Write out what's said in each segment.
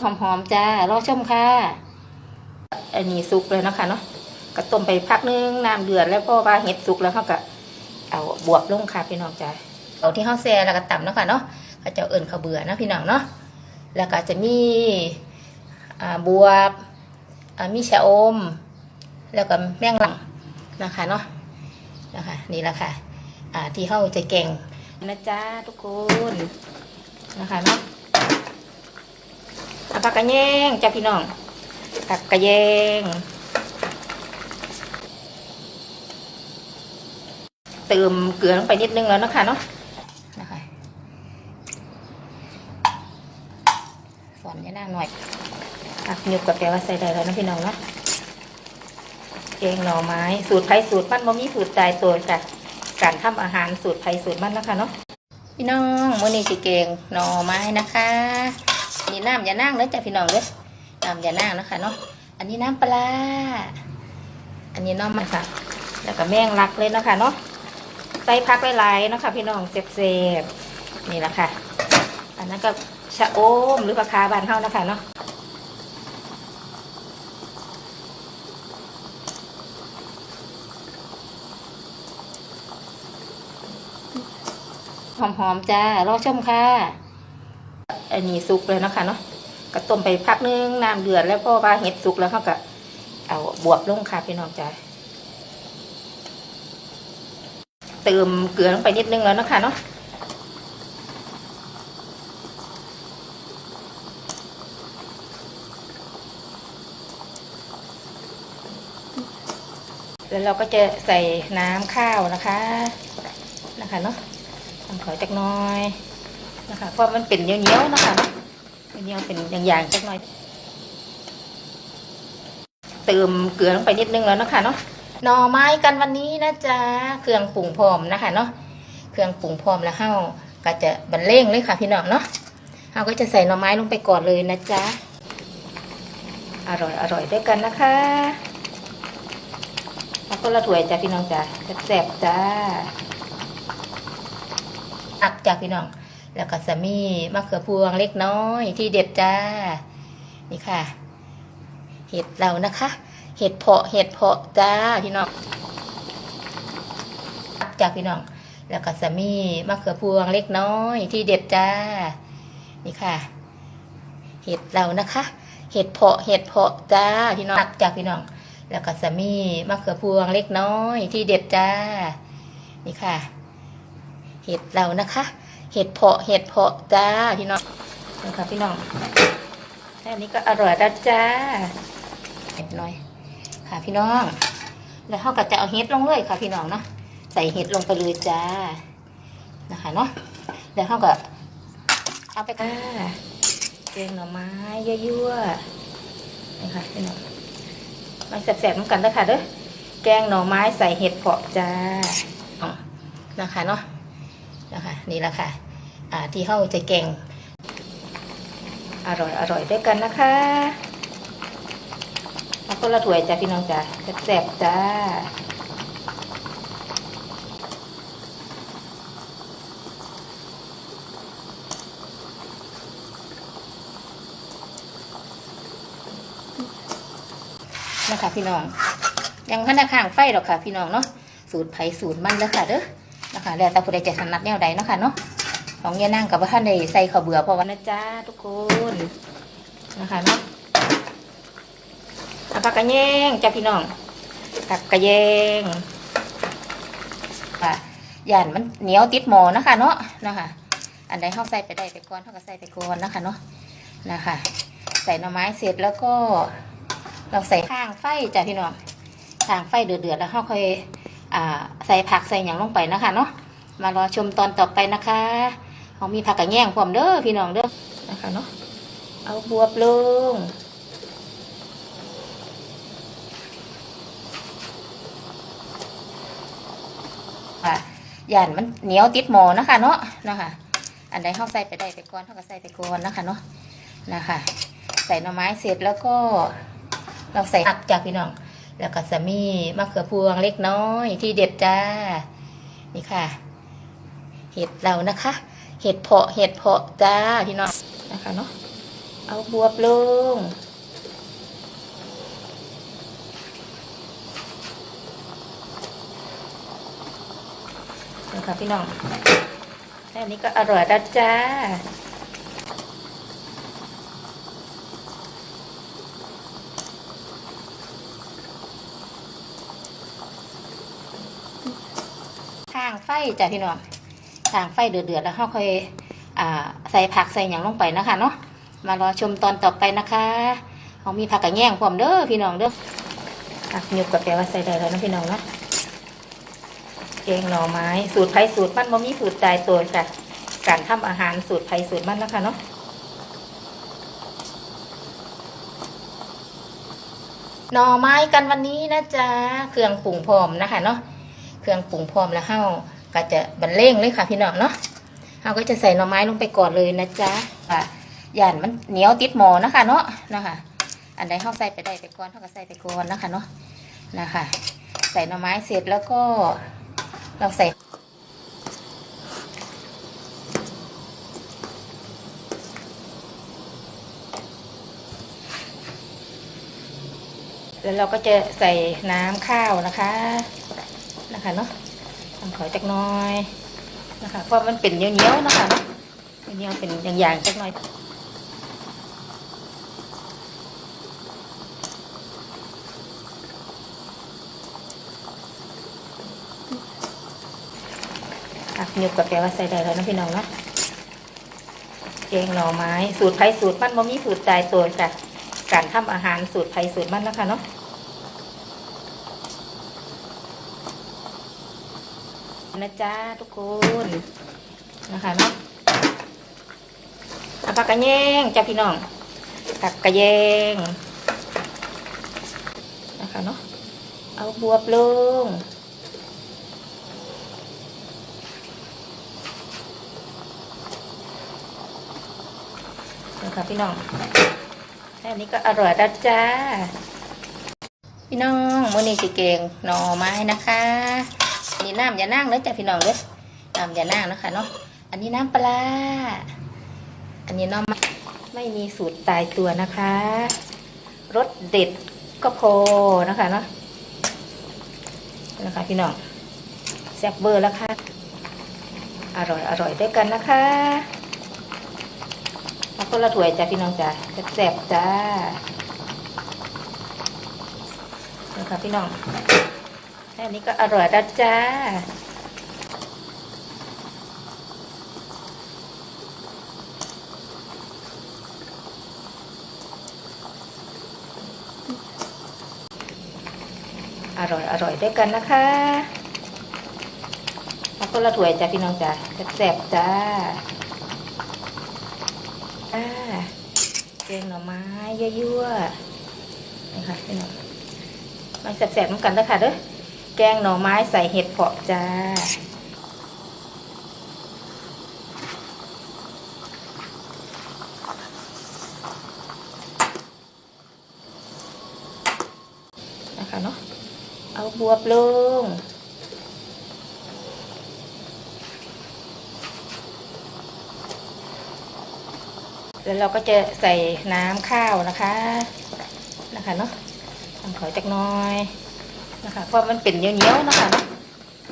หอมๆจ้ารอชมค่ะ อันนี้สุกเลยนะคะเนาะก็ต้มไปพักนึงน้ำเดือดแล้วพอว่าเห็ดสุกแล้วเขาก็เอาบวบลงค่ะพี่น้องจ้าเอาที่เขาแซ่แล้วก็ต่ำนะคะเนาะเขาจะเอิญเขาวเบื่อนะพี่น้องเนาะแล้วก็จะมีอ่าบวบอ่ามีชะอม แล้วก็แมงลังนะคะเนาะนะคะนี่แหละค่ะอ่าที่เขาจะแกงนะจ๊ะทุกคนนะคะเนาะ ผักกระแยงจ้าพี่น้องผักกระแยง เติมเกลือลงไปนิดนึงแล้วนะคะเนาะนะคะสอนยาหน้าหน่อยอะหยุบกับแปลว่าใส่ได้แล้วนะพี่น้องเนาะแกงหน่อไม้ สูตรไผ่สูตรมันบ่มีสูตรตายตัวจ้ะการทำอาหารสูตรไผ่สูตรมันนะคะเนาะพี่น้องมื้อนี้สิแกงหน่อไม้นะคะ น้ำอย่านั่งแล้วจ้ะพี่น้องเด้อน้ำอย่านั่งนะคะเนาะอันนี้น้ำปลา อันนี้น้ำมันค่ะ แล้วก็แมงลักเลยนะคะเนาะใส่พักหลายๆนะคะพี่น้องเซฟๆนี่แหละค่ะ อันนั้นก็ชะโอมหรือปลาคาบานเฮานะคะเนาะหอมๆจ้ารอชมค่ะ อันนี้สุกเลยนะคะเนาะก็ต้มไปพักนึงน้ำเดือดแล้วพอว่าเห็ดสุกแล้วเขาก็เอาบวบลงค่ะพี่น้องจ้าเติมเกลือลงไปนิดนึงแล้วนะคะเนาะแล้วเราก็จะใส่น้ำข้าวนะคะ นะคะเนาะทำขอจักน้อย นะคะเพราะมันเป็นเนียวๆนะคะเนาะเหนียวเป็นอย่างๆจักหน่อย เติมเกลือลงไปนิดนึงแล้วนะคะเนาะหน่อไม้กันวันนี้นะจ๊ะเครื่องปรุงพร้อมนะคะเนาะเครื่องปรุงพร้อมแล้วเฮาก็จะบรรเลงเลยค่ะพี่น้องเนาะเฮาก็จะใส่หน่อไม้ลงไปก่อนเลยนะจ๊ะอร่อยอร่อยด้วยกันนะคะแล้วก็ละถ้วยจ้ะพี่น้องจ้ะแซ่บจ้าอักจากพี่น้อง แล้วก็จะมีมะเขือพวงเล็กน้อยที่เด็ดจ้า นี่ค่ะ เห็ดเรานะคะ เห็ดเพาะ เห็ดเพาะจ้าพี่น้องอักจากพี่น้อง แล้วก็จะมีมะเขือพวงเล็กน้อยที่เด็ดจ้า นี่ค่ะ เห็ดเรานะคะ เห็ดเพาะ เห็ดเพาะจ้าพี่น้องอักจากพี่น้อง แล้วก็จะมีมะเขือพวงเล็กน้อยที่เด็ดจ้า นี่ค่ะ เห็ดเรานะคะ เห็ดเพาะเห็ดเพาะจ้าพี่น้องนี่ค่ะพี่น้องแค่นี้ก็อร่อยแล้วจ้าเห็ดหน่อย ค่ะพี่น้อง แล้วเขาก็จะเอาเห็ดลงเลยค่ะพี่น้องเนาะใส่เห็ดลงไปเลยจ้านะคะเนาะแล้วเขาก็เอาไปค่ะแกงหน่อไม้ยั่วๆนี่ค่ะพี่น้องมาแสบๆเหมือนกันแล้วค่ะเด้อแกงหน่อไม้ใส่เห็ดเพาะจ้านะคะเนาะนะคะนี่แหละค่ะ ที่เขาจะแกงอร่อยอร่อยด้วยกันนะคะแล้วก็ละถ้วยจ้ะพี่น้องจ้ะแซ่บๆจ้านะคะพี่น้อง ยังพันข้างไฟหรอกค่ะ พี่น้องเนาะสูตรไผ่สูตรมันแล้วค่ะเด้อนะคะแล้วแต่ผู้ใดจะถนัดแนวใดเนาะคะเนาะ ของยานั่งกับว่าท่านใดใส่ข้าวเบื่อเพราะว่านะจ้าทุกคนนะคะเนาะเอาผักกระแยงจ้าพี่น้องผักกระแยงค่ะย่านมันเหนียวติดหมอนะคะเนาะนะคะอันใดเข้าใส่ไปได้ไปก่อนเท่ากับใส่ไปก่อนนะคะเนาะนะคะ ใส่หน่อไม้เสร็จแล้วก็เราใส่ข้างไฟจ้าพี่น้องข้างไฟเดือดๆแล้วเขาค่อยอ่าใส่ผักใส่อย่างลงไปนะคะเนาะมารอชมตอนต่อไปนะคะ เขามีผักกระแยงพร้อมเด้อพี่น้องเด้อนะคะเนาะเอาบวบลงค่ะย่านมันเหนียวติดหมอนะคะเนาะนะคะอันใดเข้าใส่ไปได้ไปก่อนเท่ากับใส่ไปก่อนนะคะเนาะนะคะ ใส่หน่อไม้เสร็จแล้วก็ เราใส่ผักจากพี่น้อง แล้วก็จะมีมะเขือพวงเล็กน้อยที่เด็ดจ้านี่ค่ะ เห็ดเรานะคะ เห็ดเพาะเห็ดเพาะจ้าพี่น้องนะคะเนาะเอาบวบลงนะคะพี่น้องแค่นี้ก็อร่อยแล้วจ้าทางไฟจ้ะพี่น้อง ทางไฟเดือดๆแล้วเราค่อยใส่ผักใส่อย่างลงไปนะคะเนาะมารอชมตอนต่อไปนะคะเขามีผักกระแยงพร้อมเด้อพี่น้องเด้อผักหยุบกับแปลว่าใส่ได้แล้วนะพี่น้องนะแกงหน่อไม้สูตรไผ่สูตรมันบ่มีสูตรตายตัวค่ะ การทำอาหารสูตรไผ่สูตรมันนะคะเนาะหน่อไม้กันวันนี้นะจ๊ะเครื่องปรุงพร้อมนะคะเนาะเครื่องปรุงพร้อมแล้วเฮา ก็จะบรรเลงเลยค่ะพี่น้องเนาะเฮาก็จะใส่หน่อไม้ลงไปก่อนเลยนะจ๊ะอะย่านมันเหนียวติดหมอนะคะเนาะนะคะ อันใดเฮาใส่ไปได้ไปก่อนเฮาก็ใส่ไปก่อนนะคะเนาะนะคะ ใส่หน่อไม้เสร็จแล้วก็เราใส่แล้วเราก็จะใส่น้ำข้าวนะคะนะคะเนาะ ทำขอยจักน้อยนะคะเพราะมันเป็นเนี้ยวๆนะคะเนาะเหนียวเป็นอย่างๆจักน่อยอะหยุบกับแปลว่าใส่ได้แล้วนะพี่น้องนะแกงหน่อไม้ สูตรไผ่สูตรมันบ่มีสูตรตายตัวค่ะการทำอาหารสูตรไผ่สูตรมันนะคะเนาะ นะจ๊ะทุกคนนะคะเนาะเอาผักกระแยงจ้าพี่น้องผักกระแยงนะคะเนาะเอาบวบลงนะคะพี่น้องแค่นี้ก็อร่อยแล้วจ้า พี่น้องมื้อนี้สิเกงหน่อไม้นะคะ นี่น้ำยานั่งเลยจ้ะพี่น้องเด้อน้ำยานั่งนะคะเนาะอันนี้น้ำปลา อันนี้น้องไม่มีสูตรตายตัวนะคะรสเด็ดก็พอนะคะเนาะนะคะพี่น้องแซ่บเบอร์แล้วค่ะ อร่อยอร่อยด้วยกันนะคะเอาคนละถ้วยจ้ะพี่น้องจ้ะแซ่บจ้านี่ค่ะพี่น้อง แค่นี้ก็อร่อยแล้วจ้าอร่อยอร่อยด้วยกันนะคะเอาคนละถ้วยจ้ะพี่น้องจ้ะแซ่บจ้าจ้าแกงหน่อไม้ยั่วๆนี่ค่ะพี่น้องมาแสบๆน้ำกันเด้อค่ะเด้อ แกงหน่อไม้ใส่เห็ดเผาะจ้า นะคะเนาะ เอาบวบลงแล้วเราก็จะใส่น้ำข้าวนะคะ นะคะเนาะทำขอยจักน้อย นะคะเพราะมันเป็นเนียวๆนะคะเนาะ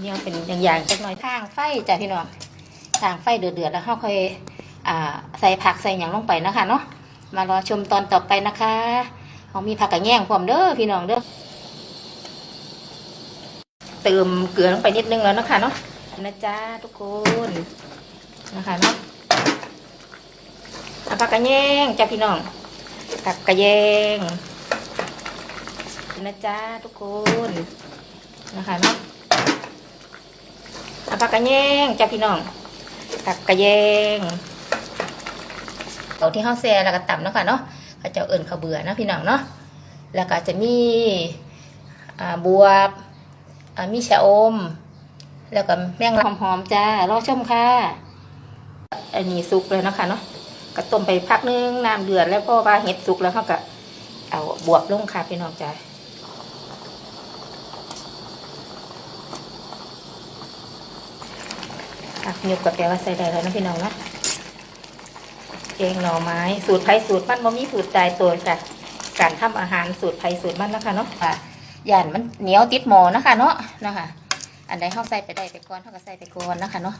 เหนียวเป็นอย่างๆจักหน่อยทางไฟจ้ะพี่น้องทางไฟเดือดๆแล้วเราค่อยอใส่ผักใส่อย่างลงไปนะคะเนาะมารอชมตอนต่อไปนะคะเขามีผักกระแยงพร้อมเด้อพี่น้องเด้อเติมเกลือลงไปนิดนึงแล้วนะคะเนาะนะจ๊ะทุกคนนะคะเนาะผักกระแยงจ้าพี่น้องผักกระแยง นะจ๊ะทุกคนนะคะเนาะเอาผักกระแยงจ้าพี่น้องผักกระแยงเอาที่ข้าวแซ่แล้วก็ตำเนาะค่ะเนาะเขาจะเอิ่นข้าวเบื่อนะพี่น้องเนาะแล้วก็จะมีบวบอ่ามีชะอม แล้วก็แมงลักหอมๆจ้ารอชมค่ะ อันนี้สุกเลยนะคะเนาะก็ต้มไปพักนึงน้ำเดือดแล้วพอว่าเห็ดสุกแล้วเขาก็เอาบวบลงค่ะพี่น้องจ้า่ะหยกกับแปลว่าใส่ได้แล้วนะพี่น้องนะแกงหน่อไม้ สูตรไผ่สูตรมันบ่มีสูตรตายตัวค่ะ การทำอาหารสูตรไผ่สูตรมันนะคะเนาะค่ะย่านมันเหนียวติดหมอนะคะเนาะนะคะอันใดเฮาใส่ไปได้ไปก่อนเฮาก็ใส่ไปก่อนนะคะเนาะ